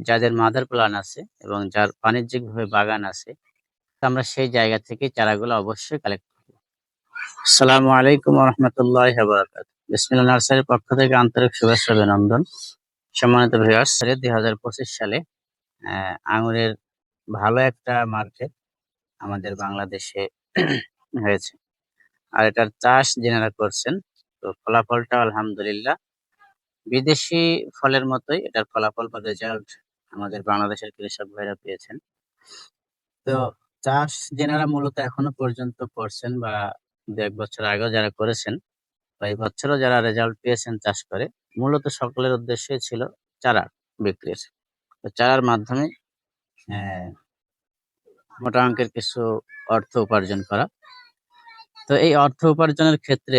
যাদের mother plan আছে এবং যার বাণিজ্যিকভাবে বাগান আছে আমরা সেই জায়গা থেকে চারাগুলো অবশ্যই কালেক্ট করব। আসসালামু আলাইকুম রহমতুল্লাহ বারাকাত বিসমিল্লাহ নার্সারির পক্ষ থেকে আন্তরিক শুভেচ্ছা অভিনন্দন। সম্মানিত দুই হাজার পঁচিশ সালে আঙুরের ভালো একটা মার্কেট আমাদের বাংলাদেশে হয়েছে। আর এটার চাষ যেনারা করছেন, তো ফলাফলটা আলহামদুলিল্লাহ। বিদেশি ফলের মতোই এটার ফলাফল বা রেজাল্ট আমাদের বাংলাদেশের কৃষক ভাইরা পেয়েছেন। তো চাষ যেনারা মূলত এখনও পর্যন্ত করছেন বা দু এক বছর আগেও যারা করেছেন বা এই বছরও যারা রেজাল্ট পেয়েছেন চাষ করে মূলত সকলের উদ্দেশ্যই ছিল চারা বিক্রির। তো চারার মাধ্যমে মোটা অঙ্কের কিছু অর্থ উপার্জন করা। তো এই অর্থ উপার্জনের ক্ষেত্রে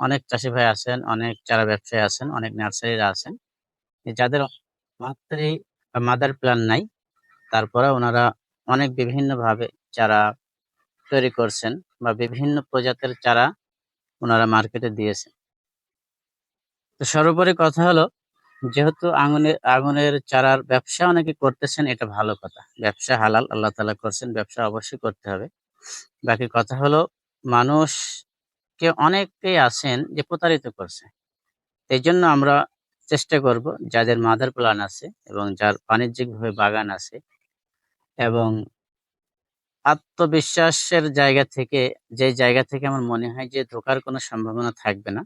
অনেক চাষি ভাই আছেন অনেক চারা ব্যবসায়ী আছেন অনেক নার্সারিরা আছেন। যাদের মাত্রে মাদার প্ল্যান নাই। তারপরে ওনারা অনেক বিভিন্ন ভাবে চারা তৈরি করছেন বা বিভিন্ন প্রজাতির চারা ওনারা মার্কেটে দিয়েছেন। তো সর্বোপরি কথা হলো, যেহেতু আগুনের আগুনের চারার ব্যবসা অনেকে করতেছেন, এটা ভালো কথা। ব্যবসা হালাল, আল্লাহ তালা করছেন, ব্যবসা অবশ্যই করতে হবে। বাকি কথা হলো, মানুষকে অনেকেই আছেন যে প্রতারিত করছে। এই জন্য আমরা চেষ্টা করব যাদের মাদার প্ল্যান আছে এবং যার বাণিজ্যিকভাবে বাগান আছে এবং আত্মবিশ্বাসের জায়গা থেকে, যে জায়গা থেকে আমার মনে হয় যে ধোকার কোনো সম্ভাবনা থাকবে না,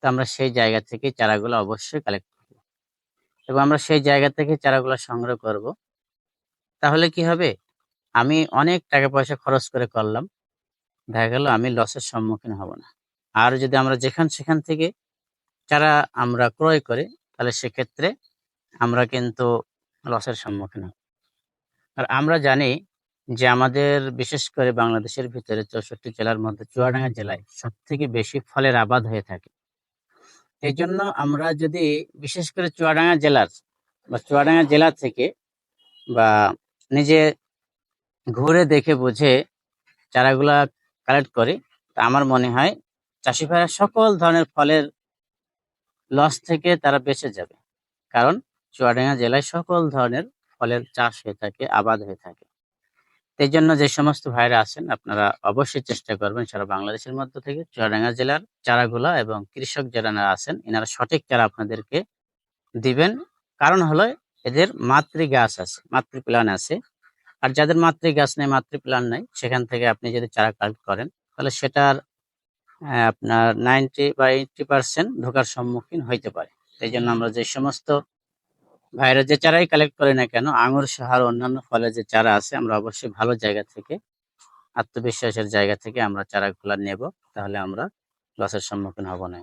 তো আমরা সেই জায়গা থেকে চারাগুলো অবশ্যই কালেক্ট করব। এবং আমরা সেই জায়গা থেকে চারাগুলো সংগ্রহ করব। তাহলে কি হবে? আমি অনেক টাকা পয়সা খরচ করে করলাম, দেখা গেল আমি লসের সম্মুখীন হব না। আর যদি আমরা যেখান সেখান থেকে চারা আমরা ক্রয় করি তাহলে সেক্ষেত্রে আমরা কিন্তু লসের সম্মুখীন হব। আর আমরা জানি যে আমাদের বিশেষ করে বাংলাদেশের ভিতরে চৌষট্টি জেলার মধ্যে চুয়াডাঙ্গা জেলায় সব থেকে বেশি ফলের আবাদ হয়ে থাকে। এই জন্য আমরা যদি বিশেষ করে চুয়াডাঙ্গা জেলার বা চুয়াডাঙ্গা জেলা থেকে বা নিজে ঘুরে দেখে বুঝে চারাগুলা কালেক্ট করি, তা আমার মনে হয় চাষি ভাইরা সকল ধরনের ফলের লস থেকে তারা বেঁচে যাবে। কারণ চুয়াডাঙ্গা জেলায় সকল ধরনের ফলের চাষ হয়ে থাকে, আবাদ হয়ে থাকে। এই জন্য যে সমস্ত ভাইরা আছেন, আপনারা অবশ্যই চেষ্টা করবেন সারা বাংলাদেশের মধ্য থেকে চুয়াডাঙ্গা জেলার চারাগুলা এবং কৃষক যারা আছেন, এনারা সঠিক চারা আপনাদেরকে দিবেন। কারণ হলো, এদের মাতৃ গাছ আছে মাতৃ প্ল্যান আছে। আর যাদের মাতৃ গাছ নেই মাতৃ প্ল্যান নাই, সেখান থেকে আপনি যদি চারা কালেক্ট করেন, তাহলে সেটার আপনার নাইনটি বা এইটটি পার্সেন্ট ঢোকার সম্মুখীন হইতে পারে। এই জন্য আমরা যে সমস্ত ভাইরা যে চারাই কালেক্ট করি না কেন, আঙুর সাহার অন্যান্য ফলে যে চারা আছে, আমরা অবশ্যই ভালো জায়গা থেকে, আত্মবিশ্বাসের জায়গা থেকে আমরা চারাগুলা নেব। তাহলে আমরা লসের সম্মুখীন হব না